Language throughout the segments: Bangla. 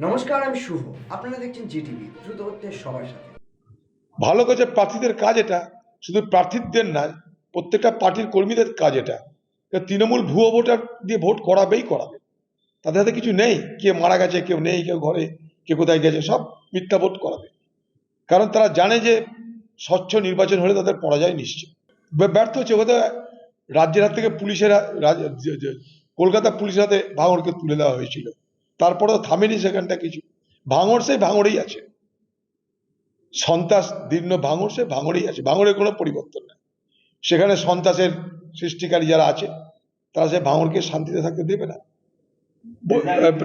নমস্কার, আমি শুভ। আপনারা দেখছেন জিটিভি দ্রুত হচ্ছে সবার সাথে। ভালো কাজে প্রার্থীদের কাজ এটা, শুধু প্রার্থীদের না প্রত্যেকটা পার্টির কর্মীদের কাজ এটা। তৃণমূল ভুয়ো ভোটার দিয়ে ভোট করাবেই করাবে। তাদের হাতে কিছু নেই, কে মারা গেছে, কেউ নেই, কেউ ঘরে, কে কোথায় গেছে, সব মিথ্যা ভোট করাবে। কারণ তারা জানে যে স্বচ্ছ নির্বাচন হলে তাদের পরাজয় নিশ্চিত। ব্য- ব্যর্থ হচ্ছে বোধহয় রাজ্যের হাত থেকে পুলিশের কলকাতা পুলিশের হাতে ভাঙড়কে তুলে দেওয়া হয়েছিল। তারপরেও থামেনি সেখানটা কিছু। ভাঙড় সেই ভাঙড়েই আছে। সন্ত্রাস দীর্ণ ভাঙর সে ভাঙড়েই আছে। ভাঙড়ের কোনো পরিবর্তন নেই। সেখানে সন্ত্রাসের সৃষ্টিকারী যারা আছে তারা সে ভাঙড়কে শান্তিতে থাকতে দেবে না।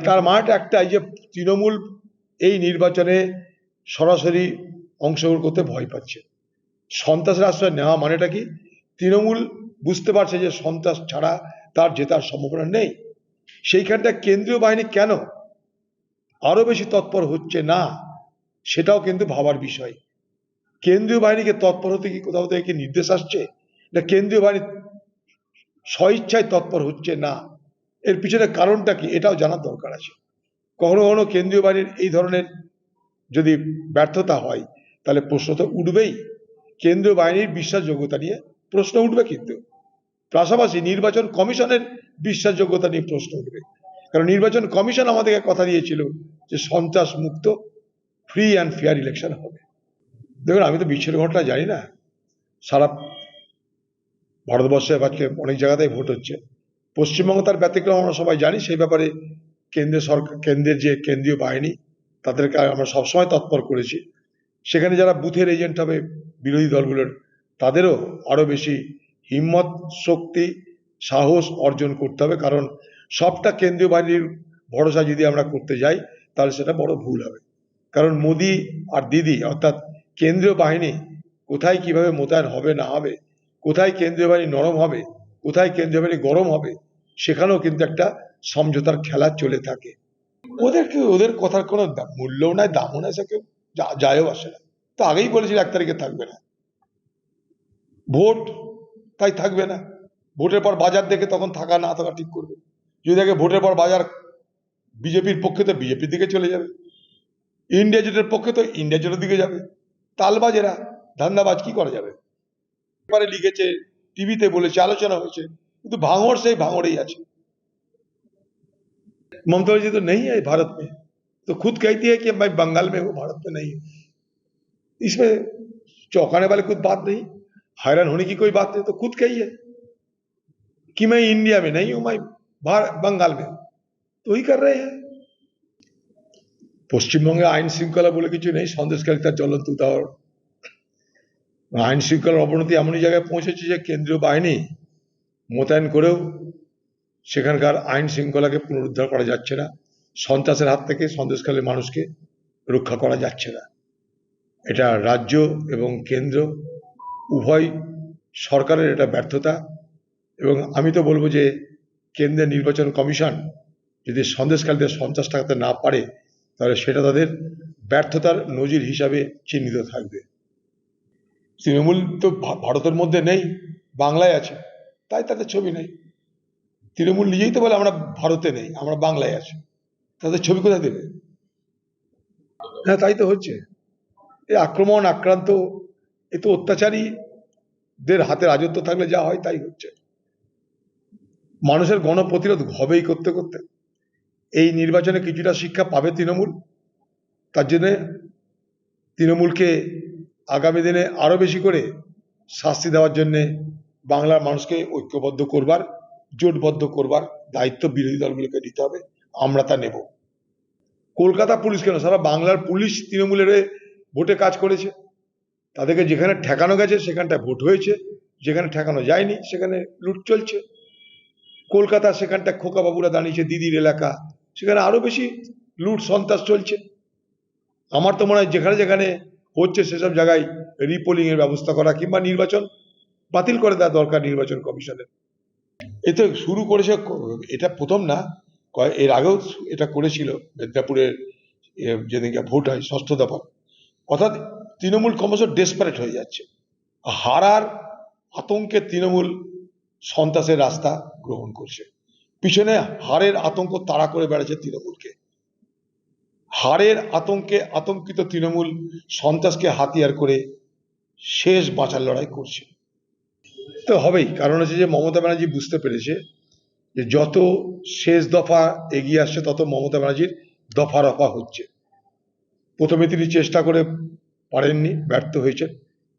তার মানেটা একটাই যে তৃণমূল এই নির্বাচনে সরাসরি অংশগ্রহণ করতে ভয় পাচ্ছে। সন্ত্রাসের আশ্রয় নেওয়া মানেটা কি? তৃণমূল বুঝতে পারছে যে সন্ত্রাস ছাড়া তার জেতার সম্ভাবনা নেই। সেইখানটা কেন্দ্রীয় বাহিনী কেন? আরও বেশি তৎপর হচ্ছে না, সেটাও কিন্তু ভাবার বিষয়। কেন্দ্রীয় বাহিনীকে তৎপর হতে কি কোথাও থেকে নির্দেশ আসছে? না কেন্দ্রীয় বাহিনী স্বইচ্ছায় তৎপর হচ্ছে না? এর পিছনে কারণটা কি? এটাও জানার দরকার আছে। কখনো কখনো কেন্দ্রীয় বাহিনীর এই ধরনের যদি ব্যর্থতা হয়, তাহলে প্রশ্ন তো উঠবেই। কেন্দ্রীয় বাহিনীর বিশ্বাসযোগ্যতা নিয়ে প্রশ্ন উঠবে কিন্তু। পাশাপাশি নির্বাচন কমিশনের বিশ্বাসযোগ্যতা নিয়ে প্রশ্ন উঠবে। কারণ নির্বাচন কমিশন আমাদেরকে কথা দিয়েছিল যে সন্ত্রাস মুক্ত ফ্রি অ্যান্ড ফেয়ার ইলেকশন হবে। দেখুন, আমি তো বিশ্বের ঘটনা জানি না। সারা ভারতবর্ষে আজকে অনেক জায়গাতেই ভোট হচ্ছে। পশ্চিমবঙ্গ তার ব্যতিক্রম আমরা সবাই জানি, সেই ব্যাপারে কেন্দ্রীয় সরকার, কেন্দ্রের যে কেন্দ্রীয় বাহিনী, তাদেরকে আমরা সবসময় তৎপর করেছি। সেখানে যারা বুথের এজেন্ট হবে, বিরোধী দলগুলোর, তাদেরও আরও বেশি হিম্মত, শক্তি, সাহস অর্জন করতে হবে। কারণ সবটা কেন্দ্রীয় বাহিনীর ভরসা যদি আমরা করতে যাই, তাহলে সেটা বড় ভুল হবে। কারণ মোদি আর দিদি, অর্থাৎ কেন্দ্রীয় বাহিনী কোথায় কীভাবে মোতায়েন হবে না হবে, কোথায় কেন্দ্রীয় বাহিনী নরম হবে, কোথায় কেন্দ্রীয় বাহিনী গরম হবে, সেখানেও কিন্তু একটা সমঝোতার খেলা চলে থাকে। ওদের কি, ওদের কথার কোনো মূল্যও নাই, দামও নাই, সে কেউ যায়ও আসে না। তো আগেই বলেছিল, এক তারিখে থাকবে না। ভোট তাই থাকবে না ভোটের পর বাজার দেখে তখন থাকা না থাকা ঠিক করবে যদি দেখে ভোটের পর বাজার বিজেপির পক্ষে তো বিজেপির দিকে চলে যাবে ইন্ডিয়া জোটের পক্ষে তো ইন্ডিয়া জোটের দিকে যাবে তালবাজেরা ধান্দাবাজ কি করা যাবে এবারে লিখেছে টিভিতে বলেছে আলোচনা হয়েছে কিন্তু ভাঙড় সেই ভাঙড়েই আছে ममता जी तो नहीं है भारत में तो खुद कहती है कि मैं बंगाल में हूँ भारत में नहीं हूँ इसमें चौंकाने वाली कुछ बात नहीं हैरान होने की कोई बात नहीं तो खुद कही है कि मैं इंडिया में नहीं हूं मैं भार- बंगाल में हूं तो वही कर रहे हैं পশ্চিমবঙ্গে আইন শৃঙ্খলা বলে কিছু নেই সন্দেশকারিতার জ্বলন্ত উদাহরণ আইন শৃঙ্খলার অবনতি এমনই জায়গায় পৌঁছেছে যে কেন্দ্রীয় বাহিনী মোতায়েন করেও সেখানকার আইন শৃঙ্খলাকে পুনরুদ্ধার করা যাচ্ছে না সন্ত্রাসের হাত থেকে সন্দেশকালের মানুষকে রক্ষা করা যাচ্ছে না এটা রাজ্য এবং কেন্দ্র উভয় সরকারের এটা ব্যর্থতা এবং আমি তো বলব যে কেন্দ্রের নির্বাচন কমিশন যদি সন্দেশকালীদের সন্ত্রাস ঠেকাতে না পারে, তাহলে সেটা তাদের ব্যর্থতার নজির হিসাবে চিহ্নিত থাকবে। তৃণমূল তো ভারতের মধ্যে নেই, বাংলায় আছে, তাই তাদের ছবি নেই। তৃণমূল নিজেই তো বলে আমরা ভারতে নেই, আমরা বাংলায় আছি, তাদের ছবি কোথায় দেবে? হ্যাঁ তাই তো হচ্ছে। এই আক্রমণ, আক্রান্ত এ তো অত্যাচারীদের হাতে রাজত্ব থাকলে যা হয় তাই হচ্ছে। মানুষের গণপ্রতিরোধ হবেই করতে করতে। এই নির্বাচনে কিছুটা শিক্ষা পাবে তৃণমূল। তার জন্য তৃণমূলকে আগামী দিনে আরও বেশি করে শাস্তি দেওয়ার জন্য বাংলার মানুষকে ঐক্যবদ্ধ করবার, জোটবদ্ধ করবার দায়িত্ব বিরোধী দলগুলোকে নিতে হবে। আমরা তা নেব। কলকাতা পুলিশ কেন? সারা বাংলার পুলিশ তৃণমূলের ভোটে কাজ করেছে। তাদেরকে যেখানে ঠেকানো গেছে সেখানটায় ভোট হয়েছে, যেখানে ঠেকানো যায়নি সেখানে লুট চলছে। কলকাতা সেখানটা খোকা বাবুরা দাঁড়িয়েছে দিদির এলাকা, সেখানে আরও বেশি লুট সন্ত্রাস চলছে। আমার তো মনে হয় যেখানে যেখানে হচ্ছে সেসব জায়গায় রিপোলিং এর ব্যবস্থা করা কিংবা নির্বাচন বাতিল করে দেওয়া দরকার নির্বাচন কমিশনের। এতে শুরু করেছে এটা প্রথম না, কয়- এর আগেও এটা করেছিল, মেদিনীপুরের যেদিনকে ভোট হয়, ষষ্ঠ দফা। অর্থাৎ তৃণমূল ক্রমশ ডেসপারেট হয়ে যাচ্ছে। হারার আতঙ্কে তৃণমূল সন্ত্রাসের রাস্তা গ্রহণ করছে। পিছনে হারের আতঙ্ক তাড়া করে বেড়াচ্ছে তৃণমূলকে। হারের আতঙ্কে আতঙ্কিত তৃণমূল সন্ত্রাসকে হাতিয়ার করে শেষ বাঁচার লড়াই করছে। তো হবেই, কারণ হচ্ছে যে মমতা ব্যানার্জি বুঝতে পেরেছে যে যত শেষ দফা এগিয়ে আসছে, তত মমতা ব্যানার্জির দফা রফা হচ্ছে। প্রথমে তিনি চেষ্টা করে পারেননি ব্যর্থ হয়েছেন।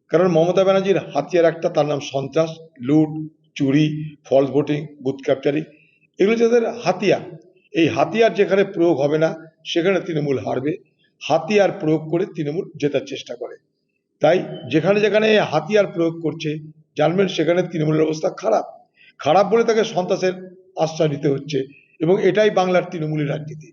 কারণ মমতা ব্যানার্জির হাতিয়ার একটা, তার নাম সন্ত্রাস, লুট, চুরি ফলস ভোটিং বুথ ক্যাপচারিং এগুলো যাদের হাতিয়ার। এই হাতিয়ার যেখানে প্রয়োগ হবে না, সেখানে তৃণমূল হারবে। হাতিয়ার প্রয়োগ করে তৃণমূল জেতার চেষ্টা করে। তাই যেখানে যেখানে হাতিয়ার প্রয়োগ করছে, জানবেন সেখানে তৃণমূলের অবস্থা খারাপ। খারাপ বলে তাকে সন্ত্রাসের আশ্রয় নিতে হচ্ছে এবং এটাই বাংলার তৃণমূলের রাজনীতি।